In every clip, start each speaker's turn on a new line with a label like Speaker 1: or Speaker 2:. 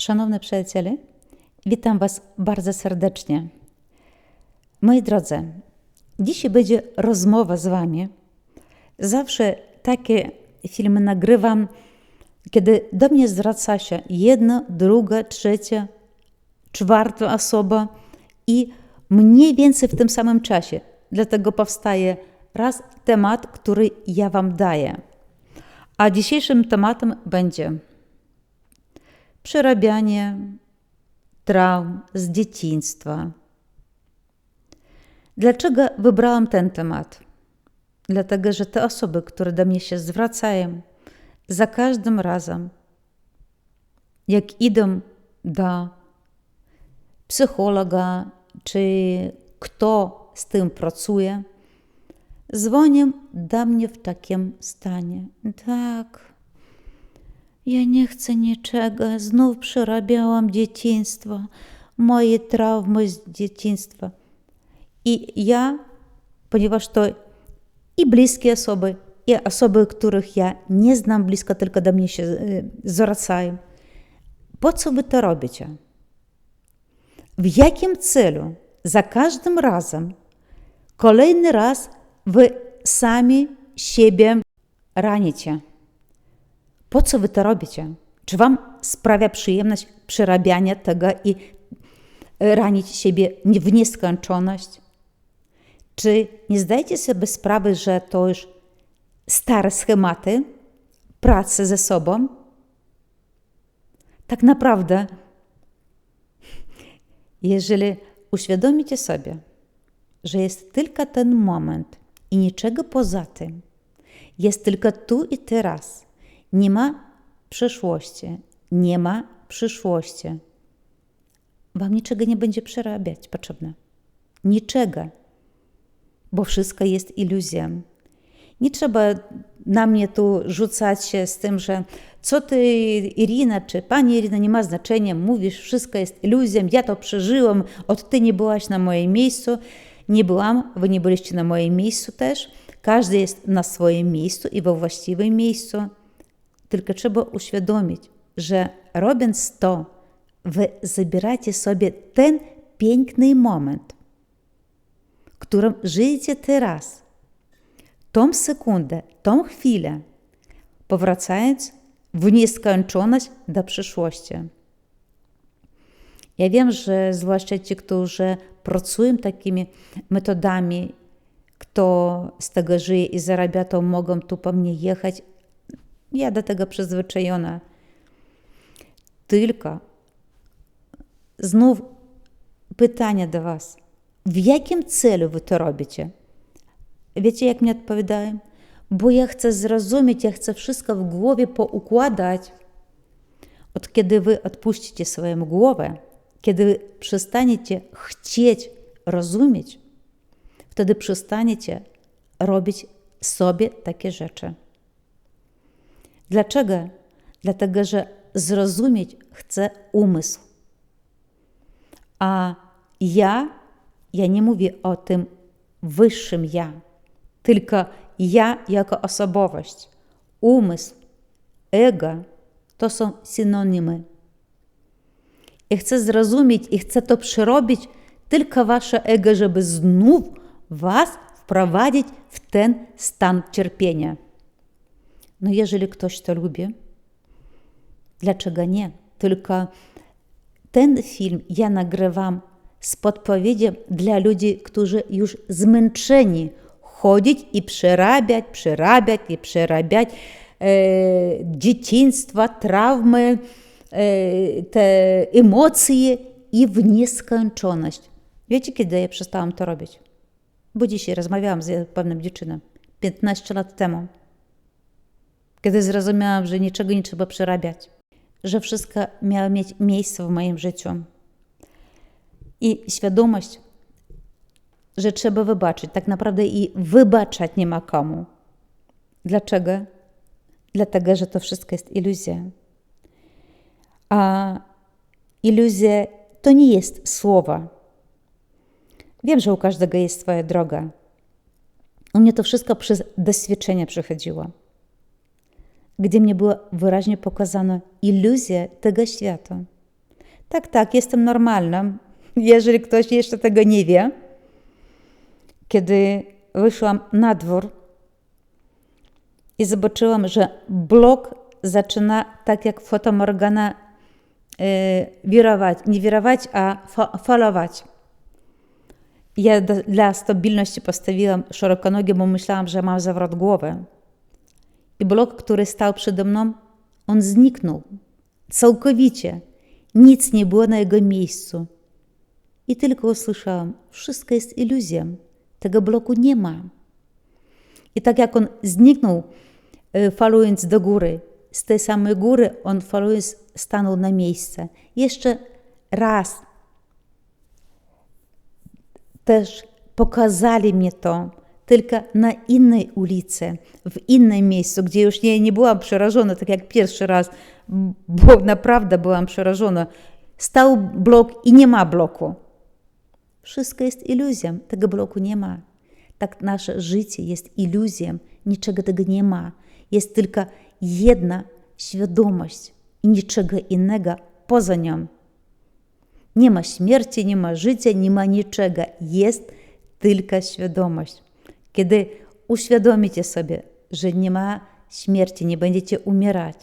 Speaker 1: Szanowne przyjaciele, witam Was bardzo serdecznie. Moi drodzy, dzisiaj będzie rozmowa z Wami. Zawsze takie filmy nagrywam, kiedy do mnie zwraca się jedna, druga, trzecia, czwarta osoba i mniej więcej w tym samym czasie. Dlatego powstaje raz temat, który ja Wam daję. A dzisiejszym tematem będzie przerabianie traum z dzieciństwa. Dlaczego wybrałam ten temat? Dlatego, że te osoby, które do mnie się zwracają, za każdym razem, jak idą do psychologa, czy kto z tym pracuje, dzwonią do mnie w takim stanie. Tak, ja nie chcę niczego, znów przerabiałam dzieciństwo, moje traumy z dzieciństwa. I ja, ponieważ to i bliskie osoby, i osoby, których ja nie znam blisko, tylko do mnie się zwracają. Po co wy to robicie? W jakim celu za każdym razem, kolejny raz wy sami siebie ranicie? Po co wy to robicie? Czy wam sprawia przyjemność przerabiania tego i ranić siebie w nieskończoność? Czy nie zdajecie sobie sprawy, że to już stare schematy pracy ze sobą? Tak naprawdę, jeżeli uświadomicie sobie, że jest tylko ten moment i niczego poza tym, jest tylko tu i teraz, nie ma przeszłości, nie ma przyszłości, wam niczego nie będzie przerabiać potrzebne. Niczego, bo wszystko jest iluzją. Nie trzeba na mnie tu rzucać się z tym, że co ty, Irina, czy pani Irina, nie ma znaczenia, mówisz, wszystko jest iluzją, ja to przeżyłam, od ty nie byłaś na moim miejscu. Nie byłam, wy nie byliście na moim miejscu też. Każdy jest na swoim miejscu i we właściwym miejscu. Tylko trzeba uświadomić, że robiąc to, wy zabieracie sobie ten piękny moment, którym żyjecie teraz, tą sekundę, tą chwilę, powracając w nieskończoność do przyszłości. Ja wiem, że zwłaszcza ci, którzy pracują takimi metodami, kto z tego żyje i zarabia, to mogą tu po mnie jechać. Ja do tego przyzwyczajona. Tylko znów pytanie do Was. W jakim celu Wy to robicie? Wiecie, jak mi odpowiadają? Bo ja chcę zrozumieć, ja chcę wszystko w głowie poukładać. Od kiedy Wy odpuścicie swoją głowę, kiedy przestaniecie chcieć rozumieć, wtedy przestaniecie robić sobie takie rzeczy. Dlaczego? Dlatego, że zrozumieć chce umysł. A ja, ja nie mówię o tym wyższym ja, tylko ja jako osobowość, umysł, ego to są synonimy. I chcę zrozumieć i chcę to przerobić tylko wasze ego, żeby znów was wprowadzić w ten stan cierpienia. No jeżeli ktoś to lubi, dlaczego nie? Tylko ten film ja nagrywam z podpowiedzią dla ludzi, którzy już zmęczeni chodzić i przerabiać, przerabiać i przerabiać e, dzieciństwa, traumy, e, te emocje i w nieskończoność. Wiecie, kiedy ja przestałam to robić? Bo dzisiaj rozmawiałam z pewną dziewczyną 15 lat temu, kiedy zrozumiałam, że niczego nie trzeba przerabiać, że wszystko miało mieć miejsce w moim życiu. I świadomość, że trzeba wybaczyć. Tak naprawdę i wybaczać nie ma komu. Dlaczego? Dlatego, że to wszystko jest iluzja. A iluzja to nie jest słowa. Wiem, że u każdego jest swoja droga. U mnie to wszystko przez doświadczenie przychodziło, gdzie mnie była wyraźnie pokazana iluzja tego świata. Tak, tak, jestem normalna. Jeżeli ktoś jeszcze tego nie wie, kiedy wyszłam na dwór i zobaczyłam, że blok zaczyna tak jak fotomorgana yy, wirować, nie wirować, a fa falować. Ja do, dla stabilności postawiłam szeroko nogi, bo myślałam, że mam zawrot głowy. I blok, który stał przede mną, on zniknął całkowicie. Nic nie było na jego miejscu. I tylko usłyszałam, wszystko jest iluzją, tego bloku nie ma. I tak jak on zniknął, falując do góry, z tej samej góry on falując stanął na miejsce. Jeszcze raz też pokazali mi to, innym miejscu, gdzie już nie, nie byłam przerażona, tak jak pierwszy raz, bo naprawdę byłam przerażona. Stał blok i nie ma bloku. Wszystko jest iluzją, tego bloku nie ma. Tak nasze życie jest iluzją, niczego tego nie ma. Jest tylko jedna świadomość i niczego innego poza nią. Nie ma śmierci, nie ma życia, nie ma niczego. Jest tylko świadomość. Kiedy uświadomicie sobie, że nie ma śmierci, nie będziecie umierać,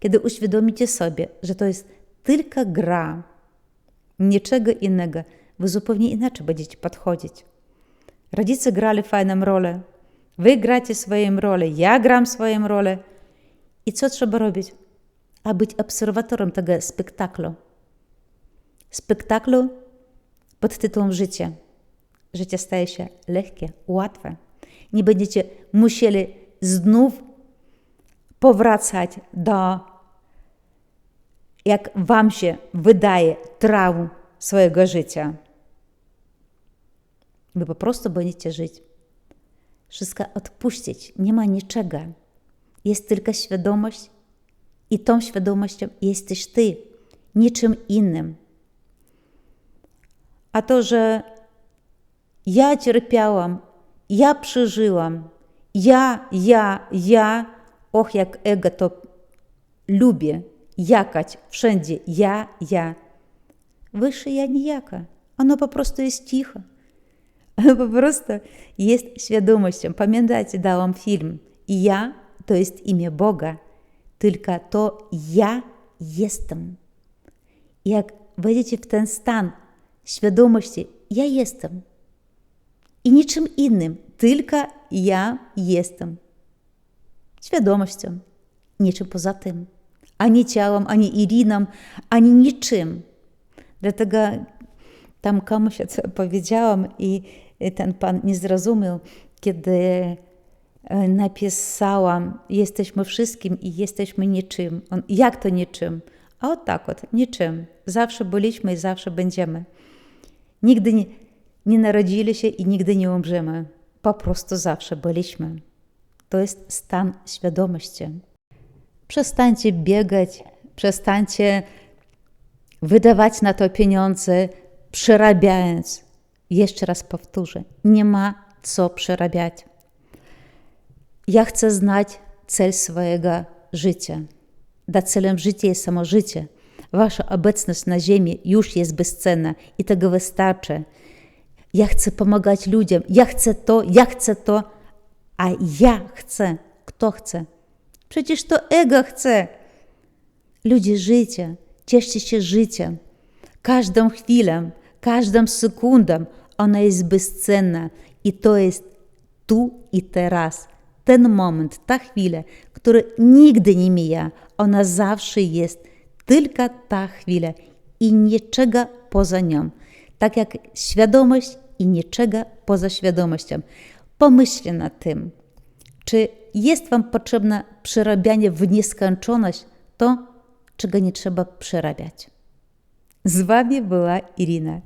Speaker 1: kiedy uświadomicie sobie, że to jest tylko gra, niczego innego, wy zupełnie inaczej będziecie podchodzić. Rodzice grali fajną rolę, wy gracie swoją rolę, ja gram swoją rolę. I co trzeba robić? A być obserwatorem tego spektaklu. Spektaklu pod tytułem Życie. Życie staje się lekkie, łatwe. Nie będziecie musieli znów powracać do, jak Wam się wydaje, traum swojego życia. Wy po prostu będziecie żyć. Wszystko odpuścić, nie ma niczego. Jest tylko świadomość, i tą świadomością jesteś Ty, niczym innym. A to, że ja cierpiałam, ja przeżyłam, ja, ja, ja, och, jak ego to lubię jakać wszędzie, ja, ja. Wyższe ja nijaka, ono po prostu jest cicho. Ono po prostu jest świadomością. Pamiętajcie, dałam film. I ja to jest imię Boga, tylko to ja jestem. Jak wejdziecie w ten stan świadomości, ja jestem. I niczym innym, tylko ja jestem. Świadomością, niczym poza tym. Ani ciałem, ani Iriną, ani niczym. Dlatego tam komuś powiedziałam i ten pan nie zrozumiał, kiedy napisałam, jesteśmy wszystkim i jesteśmy niczym. On, jak to niczym? A od tak od, niczym. Zawsze byliśmy i zawsze będziemy. Nigdy nie, nie narodzili się i nigdy nie umrzemy. Po prostu zawsze byliśmy. To jest stan świadomości. Przestańcie biegać, przestańcie wydawać na to pieniądze, przerabiając. Jeszcze raz powtórzę, nie ma co przerabiać. Ja chcę znać cel swojego życia. Da celem życia jest samo życie. Wasza obecność na ziemi już jest bezcenna i tego wystarczy. Ja chcę pomagać ludziom, ja chcę to, ja chcę to, a ja chcę. Kto chce? Przecież to ego chce. Ludzie, życie, cieszcie się życiem. Każdą chwilą, każdą sekundą ona jest bezcenna i to jest tu i teraz. Ten moment, ta chwila, który nigdy nie mija, ona zawsze jest tylko ta chwila i niczego poza nią. Tak jak świadomość i niczego poza świadomością. Pomyślcie nad tym, czy jest Wam potrzebne przerabianie w nieskończoność to, czego nie trzeba przerabiać. Z Wami była Irina.